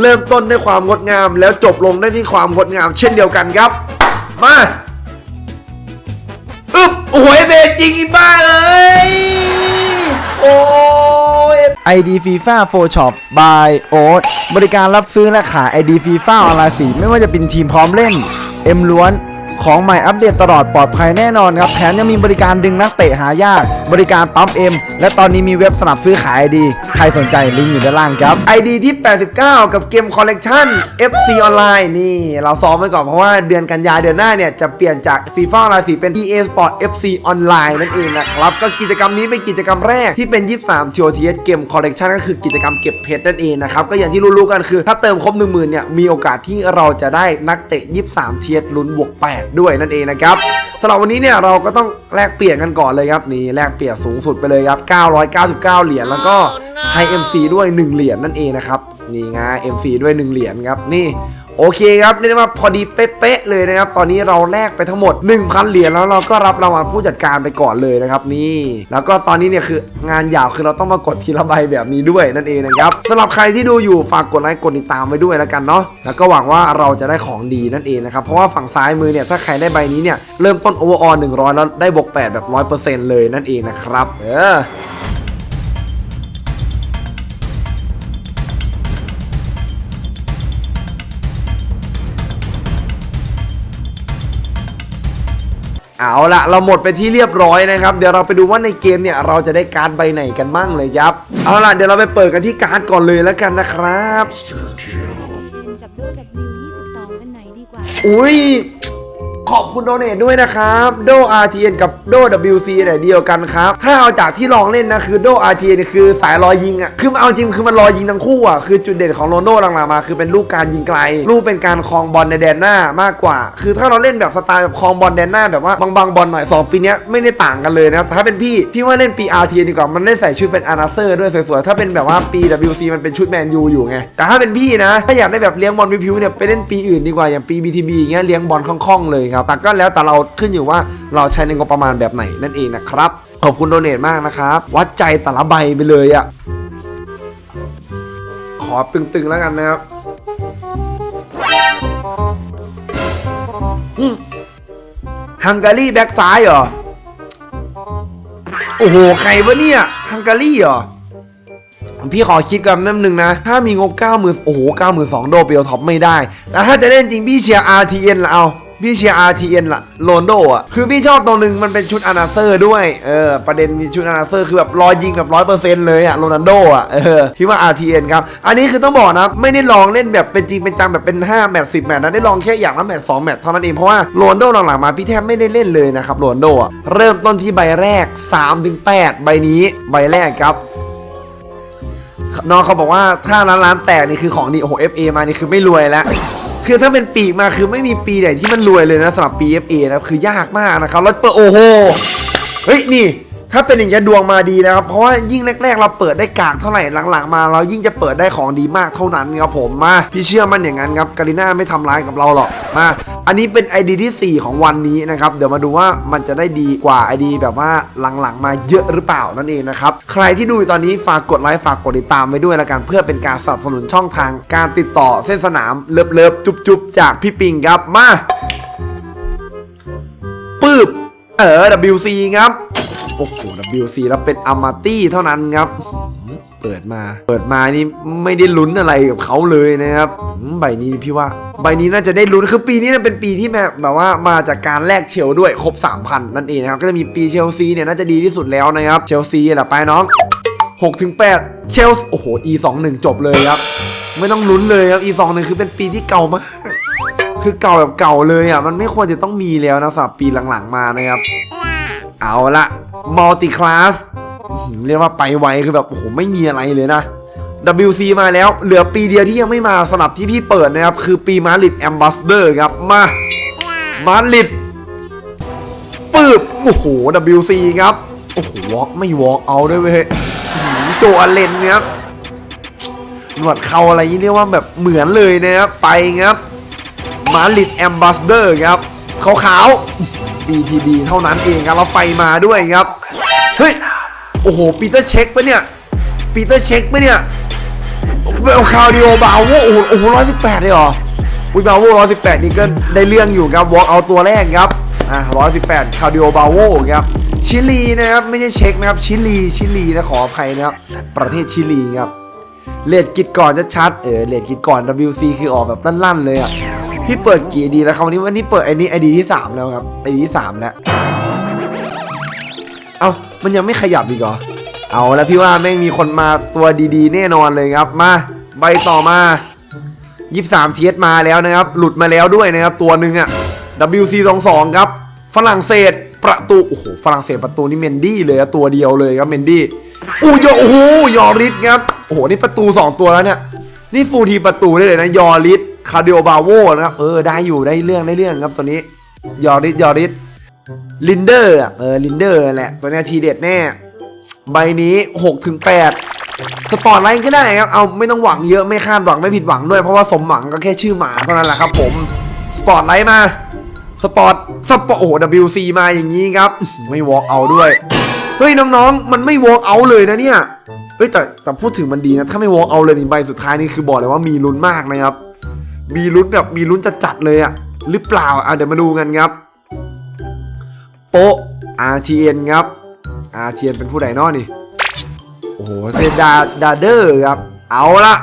เริ่มต้นด้วยความงดงาม แล้วจบลงได้ที่ความงดงาม เช่นเดียวกันครับ มาอึ๊บโอ้ยเบจริงอีบ้าเอ้ยโอ้ย ID FIFA 4 Shop by Oat บริการรับซื้อและขาย ID FIFA ออนไลน์สีไม่ว่าจะเป็นทีมพร้อมเล่น เอ็มล้วน ของใหม่อัปเดตตลอดปลอดภัยแน่นอนครับ แถมยังมีบริการดึงนักเตะหายาก บริการปั๊มเอ็มและตอนนี้มีเว็บสนับซื้อขาย ID ใครสนใจลิงก์อยู่ด้านล่างครับ ID ที่ 89 กับเกมคอลเลกชัน FC ออนไลน์นี่เราซ้อมไว้ก่อนเพราะว่าเดือนกันยาเดือนหน้าเนี่ยจะเปลี่ยนจาก FIFA ออนไลน์สีเป็น EA Sport FC ออนไลน์นั่นเองนะครับ ก็กิจกรรมนี้เป็นกิจกรรมแรกที่เป็น 23 TOTS เกมคอลเลกชันก็คือกิจกรรมเก็บเพชรนั่นเองนะครับก็อย่างที่รู้ๆกันคือ ถ้าเติมครบ10,000เนี่ยมีโอกาสที่เราจะได้นักเตะ 23 TS ลุ้นบวก8ด้วยนั่นเองนะครับสำหรับวันนี้เนี่ยเราก็ต้องแลกเปลี่ยนกันก่อนเลยครับนี่แลกเปลี่ยนสูงสุดไปเลยครับ 999 เหรียญแล้วก็ใช้ MC ด้วย 1 เหรียญนั่นเองนะครับ นี่ไง MC ด้วย 1 เหรียญครับ นี่ โอเคครับเรียกได้ว่าพอดีเป๊ะๆเลยนะครับ ตอนนี้เราแลกไปทั้งหมด 1,000 เหรียญแล้วเราก็รับรางวัลผู้จัดการไปก่อนเลยนะครับนี่ แล้วก็ตอนนี้เนี่ยคืองานยาวคือเราต้องมากดทีละใบแบบนี้ด้วยนั่นเองนะครับสำหรับใครที่ดูอยู่ฝากกดไลค์กดติดตามไว้ด้วยแล้วกันเนาะแล้วก็หวังว่าเราจะได้ของดีนั่นเองนะครับเพราะว่าฝั่งซ้ายมือเนี่ยถ้าใครได้ใบนี้เนี่ยเริ่มต้นโอเวอร์ออล100 แล้วได้บวก8แบบ100%เลยนั่นเองนะครับเออ เอาละเราหมดไปที่เรียบร้อยนะครับ เดี๋ยวเราไปดูว่าในเกมเนี่ยเราจะได้การ์ดใบไหนกันบ้างเลยครับ เอาละเดี๋ยวเราไปเปิดกันที่การ์ดก่อนเลยแล้วกันนะครับ กับโด W22 อันไหนดีกว่า อุ้ย ขอบคุณโดเนทด้วยนะครับโด RTN กับโด WC เนี่ยเดียวกันครับ ถ้าเอาจากที่ลองเล่นนะคือโด RTN เนี่ยคือสายรอยยิงอะคือมันเอาจริงคือมันรอยยิงทั้งคู่อะคือจุดเด่นของโรนโดหลังๆมาคือเป็นลูกการยิงไกล ลูกเป็นการคลองบอลในแดนหน้ามากกว่า คือถ้าเราเล่นแบบสไตล์แบบคลองบอลแดนหน้าแบบว่าบางๆบอลหน่อยสองปีนี้ไม่ได้ต่างกันเลยนะแต่ถ้าเป็นพี่พี่ว่าเล่นปี RTN ดีกว่ามันได้ใส่ชุดเป็นอานาเซอร์ด้วยสวยๆถ้าเป็นแบบว่าปี WC มันเป็นชุดแมนยูอยู่ไงแต่ถ้าเป็นพี่นะถ้าอยากได้แบบเลี้ยงบอลพิวๆเนี่ยไปเล่นปีอื่นดีกว่าอย่างปี BTB อย่างเงี้ยเลี้ยงบอลคล่องๆเลยครับแต่ก็แล้วแต่เราขึ้นอยู่ว่าเราใช้ในงบประมาณแบบไหนนั่นเองนะครับ ขอบคุณโดเนทมากนะครับ วัดใจแต่ละใบไปเลยอะ่ะ ขอตึงๆแล้วกันนะครับฮังการีแบ็กซ้ายเหรอ โอ้โห ใครวะเนี่ยฮังการีเหรอ พี่ขอคิดกันแป๊บนึงนะ ถ้ามีงบ9 0 0 0 0โอ้โห92,000โดเปียวท็อปไม่ได้ แต่ถ้าจะเล่นจริงพี่เชียร์ RTN ละเอา พี่เชียร์ RTN ละโรนโดอะคือพี่ชอบตรงนึงมันเป็นชุดอานาเซอร์ด้วยเออประเด็นมีชุดอานาเซอร์คือแบบรอยยิงแบบร้อยเปอร์เซ็นต์เลยอะโรนัลโดอะเออพี่ว่า RTN ครับอันนี้คือต้องบอกนะไม่ได้ลองเล่นแบบเป็นจริงเป็นจังแบบเป็น5แมตช์10แมตช์นะได้ลองแค่อย่างละแมตช์2แมตช์เท่านั้นเองเพราะว่าโรนโดหลังๆมาพี่แทบไม่ได้เล่นเลยนะครับโรนโดอะเริ่มต้นที่ใบแรก3-8ใบนี้ใบแรกครับน้องเขาบอกว่าถ้าร้านร้านแตกนี่คือของดีโอ้โห FA มานี่คือไม่รวยแล้ว คือถ้าเป็นปีกมาคือไม่มีปีไหนที่มันรวยเลยนะสำหรับปี FA นะคือยากมากนะครับแล้วเปิดโอ้โหเฮ้ยนี่ ถ้าเป็นอย่างนี้ดวงมาดีนะครับ เพราะว่ายิ่งแรก ๆ เราเปิดได้กากเท่าไหร่หลังๆ มาเรายิ่งจะเปิดได้ของดีมากเท่านั้นครับผมมาพี่เชื่อมันอย่างนั้นครับการิน่าไม่ทำร้ายกับเราหรอกมาอันนี้เป็น ID ที่ 4 ของวันนี้นะครับ เดี๋ยวมาดูว่ามันจะได้ดีกว่า ID แบบว่าหลังๆ มาเยอะหรือเปล่านั่นเองนะครับ ใครที่ดูอยู่ตอนนี้ฝากกดไลค์ฝากกดติดตามไว้ด้วยละกันเพื่อเป็นการสนับสนุนช่องทางการติดต่อเส้นสนามเลิฟๆจุ๊บๆจากพี่ปิงครับมาปืบเออ WC ครับ โอ้โห WC แล้วเป็นอามาตี้เท่านั้นครับเปิดมา เปิดมานี่ไม่ได้ลุ้นอะไรกับเขาเลยนะครับใบนี้พี่ว่า ใบนี้น่าจะได้ลุ้นคือปีนี้เนยเป็นปีที่แบบแบบว่ามาจากการแลกเชลด้วยครบ 3,000 นั่นเองนะครับ ก็จะมีปีเชลซีเนี่ยน่าจะดีที่สุดแล้วนะครับ เชลซีแหละไปน้อง6ถึง8เชลโอ้โห E 2 1จบเลยครับ ไม่ต้องลุ้นเลยครับ E 2 1คือเป็นปีที่เก่ามาก คือเก่าแบบเก่าเลยอะมันไม่ควรจะต้องมีแล้วนะสำหรับปีหลังๆมานะครับ เอาละมัลติคลาสเรียกว่าไปไวคือแบบโอ้โหไม่มีอะไรเลยนะ WC มาแล้วเหลือปีเดียวที่ยังไม่มาสำหรับที่พี่เปิดนะครับ คือปีมาริดแอมบ s สเดอร์ครับ มามาริดปืบโอ้โห WC ครับ โอ้โหวอล์กไม่วอล์กเอาด้วยเว้ยอื้อหือโจอาเลนครับหนวดเขาอะไรนี่เรียกว่าแบบเหมือนเลยนะครับไปครับมาริดแอมบ s สเดอร์ครับขาวๆ BTB เท่านั้นเองครับแล้วไฟมาด้วยครับ เฮ้ย โอ้โห ปีเตอร์เช็คปะเนี่ย ปีเตอร์เช็คปะเนี่ยเอาคาวดิโอบาวโอ้โหโอ้โหร้อยสิบแปดเลยเหรอ อุ้ยบาโวร้อยสิบแปดนี่ก็ได้เรื่องอยู่ครับวอล์กเอาตัวแรกครับ อะร้อยสิบแปดคาวดิโอบาวโวครับชิลีนะครับไม่ใช่เช็กนะครับชิลีชิลีนะขออภัยนะครับประเทศชิลีครับเลดกิดก่อนจะชัดเออเลดกิดก่อน WC คือออกแบบลั่นๆเลยอะ พี่เปิดกี่ดีแล้วครับวันนี้วันนี้เปิดไอ้นี้ไอดีที่สามแล้วครับไอดีที่สามแล้วเอ้ามันยังไม่ขยับอีกเหรอเอาแล้วพี่ว่าแม่งมีคนมาตัวดีๆ แน่นอนเลยครับมาใบต่อมา23เทียมาแล้วนะครับ หลุดมาแล้วด้วยนะครับ ตัวหนึ่งอะ WC 2 2 ครับ ฝรั่งเศสประตู โอ้โห ฝรั่งเศสประตูนี่เมนดี้เลยตัวเดียวเลยครับเมนดี้อู้ยโอ้โหยอริสครับ โอ้โห นี่ประตู 2 ตัวแล้วเนี่ย นี่ฟูทีประตูได้เลยนะ ยอริส คาร์ดิโอบาโวนะครับ เออ ได้อยู่ได้เรื่องได้เรื่องครับตัวนี้ ยอริสยอริสลินเดอร์เออลินเดอร์แหละ ตัวนี้ทีเด็ดแน่ ใบนี้6ถึง8สปอร์ตไลท์ก็ได้ครับ เอาไม่ต้องหวังเยอะไม่คาดหวังไม่ผิดหวังด้วยเพราะว่าสมหวังก็แค่ชื่อหมาเท่านั้นแหละครับผม สปอร์ตไลท์มา สปอร์ต สปอร์ตโอ้โห WC มาอย่างนี้ครับ ไม่วอล์กเอาด้วยเฮ้ยน้องๆ มันไม่วอล์กเอาเลยนะเนี่ย เฮ้ยแต่แต่พูดถึงมันดีนะ ถ้าไม่วอล์กเอาเลยนี่ใบสุดท้ายนี่คือบอกเลยว่ามีลุ้นมากนะครับ มีลุ้นแบบมีลุ้นจะจัดๆเลยอะหรือเปล่าอะเดี๋ยวมาดูกันครับ โปะ RTN ครับ RTN เป็นผู้ใดนอนี่ โอ้โหเซดาดาเดอร์ครับ เอาละ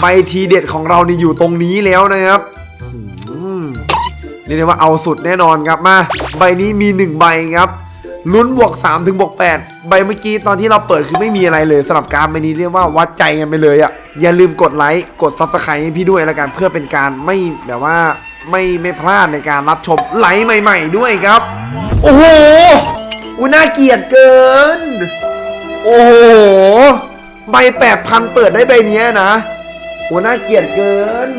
ใบทีเด็ดของเรานี่อยู่ตรงนี้แล้วนะครับอืมเรียกได้ว่าเอาสุดแน่นอนครับมา ใบนี้มี 1 ใบครับลุ้นบวก3ถึงบวก8ใบเมื่อกี้ตอนที่เราเปิดคือไม่มีอะไรเลยสำหรับการใบนี้เรียกว่าวัดใจกันไปเลยอะ่ะ อย่าลืมกดไลค์ กด Subscribe ให้พี่ด้วยแล้วกันเพื่อเป็นการไม่แบบว่าไม่ไม่พลาดในการรับชมไลค์ใหม่ ๆ ด้วยครับ โอ้โหอุยน่าเกลียดเกิน โอ้โห ใบแปดพันเปิดได้ใบนี้นะโอ้น่าเกลียดเกิน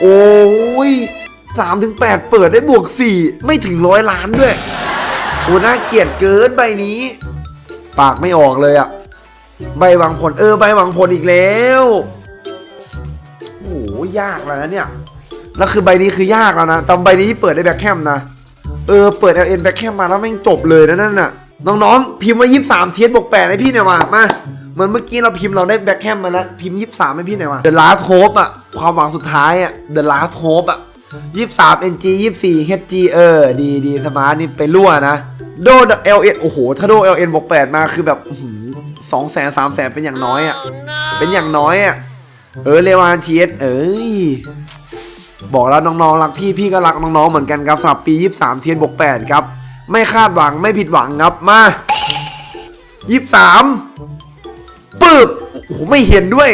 โอ้ยสามถึงแปดเปิดได้บวกสี่ไม่ถึงร้อยล้านด้วย โอ้น่าเกลียดเกินใบนี้ ปากไม่ออกเลยอะ ใบหวังผลเออใบหวังผลอีกแล้วโอ้หยากแล้วนะเนี่ยแล้วคือใบนี้คือยากแล้วนะแต่ใบนี้ที่เปิดได้แบ็คแคมนะเออเปิด LN แบ็คแคมมาแล้วแม่งจบเลยนะนั่นน่ะน้องๆพิมพ์ว่า23เทียบวก8ให้พี่หน่อยมามาเหมือนเมื่อกี้เราพิมพ์เราได้แบ็คแคมมาแล้วพิมพ์23ให้พี่หน่อยมา The Last Hope อะความหวังสุดท้ายอะ The Last Hope อะ23 NG 24 HG เออดีดีสมาร์ทนี่ไปรั่วนะโด LN โอ้โหถ้าโด LN บวก8มาคือแบบ สองแสนสามแสนเป็นอย่างน้อยอะเป็นอย่างน้อยอะเออเรวานทีเอสเอ้ย บอกแล้วน้องๆรักพี่พี่ก็รักน้องๆเหมือนกันครับสำหรับปี23เทียนบวก8ครับ ไม่คาดหวังไม่ผิดหวังครับมา23ปึ๊บโอ้โหไม่เห็นด้วย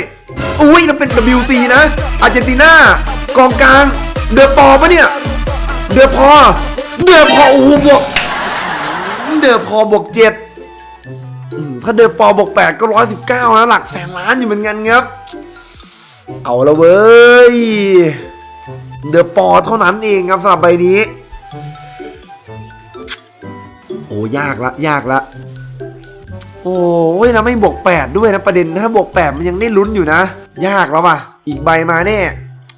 อุ้ยนั่นเป็น WC นะอาร์เจนตินากองกลาง เดือปอปะเนี่ย เดือพอ เดือพอโอ้โหบวก เดือพอบวกเจ็ดอืม ถ้าเดอปอบวกแปดก็ร้อยสิบเก้านะหลักแสนล้านอยู่เหมือนกันครับ เอาละเว้ย เดอปอเท่านั้นเองครับสำหรับใบนี้ โอ้ยากละยากละโอ้ยนะไม่บวกแปดด้วยนะประเด็นถ้าบวกแปดมันยังได้ลุ้นอยู่นะ ยากแล้วป่ะ อีกใบมาแน่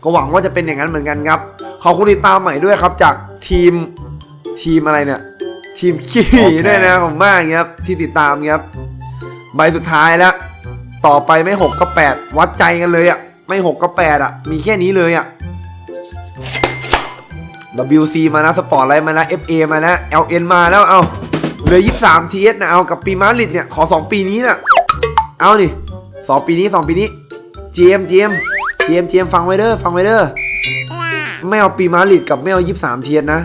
ก็หวังว่าจะเป็นอย่างนั้นเหมือนกันครับ ขอบคุณติดตามใหม่ด้วยครับจากทีมทีมอะไรเนี่ย ทีมขี้ด้วยนะผมมากครับที่ติดตามครับใบสุดท้ายแล้ว ต่อไปไม่หกก็แปดวัดใจกันเลยอะ่ะไม่หกก็แปดอะ มีแค่นี้เลยอะ WC มานะสปอร์ตไลท์มานะ FA มานะ LN มาแล้วเอาเหลือ 23 TS นะเอากับปีมาริดเนี่ยขอ 2 ปีนี้นะเอานี่2ปีนี้2ปีนี้ GM GM GM GM ฟังไว้เด้อฟังไว้เด้อไม่เอาปีมาริดกับไม่เอา 23 TS นะ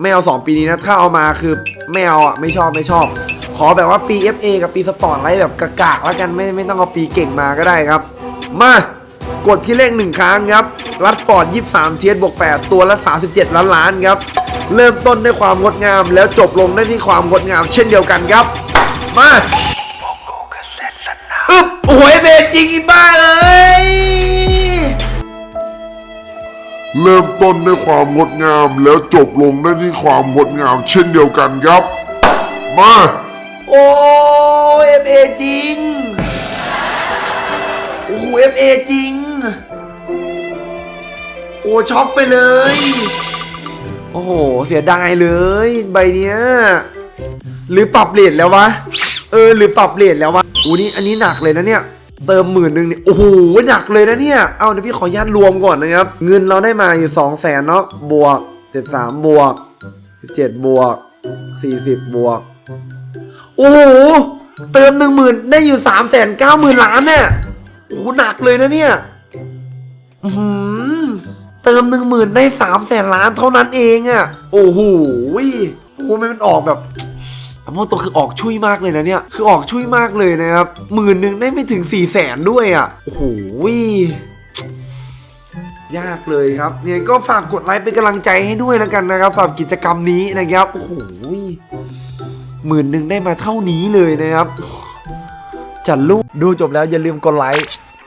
ไม่เอา2ปีนี้นะถ้าเอามาคือไม่เอาอะไม่ชอบไม่ชอบ ขอแบบว่าปี FA กับปีสปอร์ตไลท์แบบกากๆแล้วกันไม่ไม่ต้องเอาปีเก่งมาก็ได้ครับ มากดที่เลขหนึ่งครั้งครับรัดฟอร์ด23เทียบวก8ตัวละ 37 ล้านล้านครับ เริ่มต้นด้วยความงดงาม แล้วจบลงได้ที่ความงดงาม เช่นเดียวกันครับ มาอึ๊บโอ้โหเบจริงอีบ้าเอ้ย เริ่มต้นด้วยความงดงามแล้วจบลงได้ที่ความงดงามเช่นเดียวกันครับ มา โอ้เอฟเอจริง โอ้โหเอฟเอจริง โอ้ช็อกไปเลย โอ้โห เสียดายเลยใบเนี้ย หรือปรับเลทแล้ววะ เออ หรือปรับเลทแล้ววะอูนี่อันนี้หนักเลยนะเนี่ย เติมหมื่นหนึ่งเนี่ยโอ้โหหนักเลยนะเนี่ย เอาเดี๋ยวพี่ขออนุญาตรวมก่อนนะครับ เงินเราได้มาอยู่2 0 0แสนเนาะบวก13บวก17บวก40บบวก โอ้โห เติมหนึ่งหมื่นได้อยู่3ามแสนเก้าหมื่นล้านเนี่ยโอ้โหหนักเลยนะเนี่ยอื้อหือเติมหนึ่งหมื่นได้สามแสนล้านเท่านั้นเองอะ่ะ โอ้โหโอ้โหมันออกแบบ อโมโตคือออกช่วยมากเลยนะเนี่ย คือออกช่วยมากเลยนะครับหมื่นหนึ่งได้ไม่ถึง4ี่แสนด้วยอะ่ะ โอ้โหยากเลยครับเนี่ยก็ฝากกดไลค์เป็นกำลังใจให้ด้วยแล้วกันนะครับสำหรับกิจกรรมนี้นะครับ โอ้โหหมื่นหนึ่งได้มาเท่านี้เลยนะครับจัดลูกดูจบแล้วอย่าลืมกดไลค์